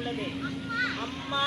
உள்ளது. அம்மா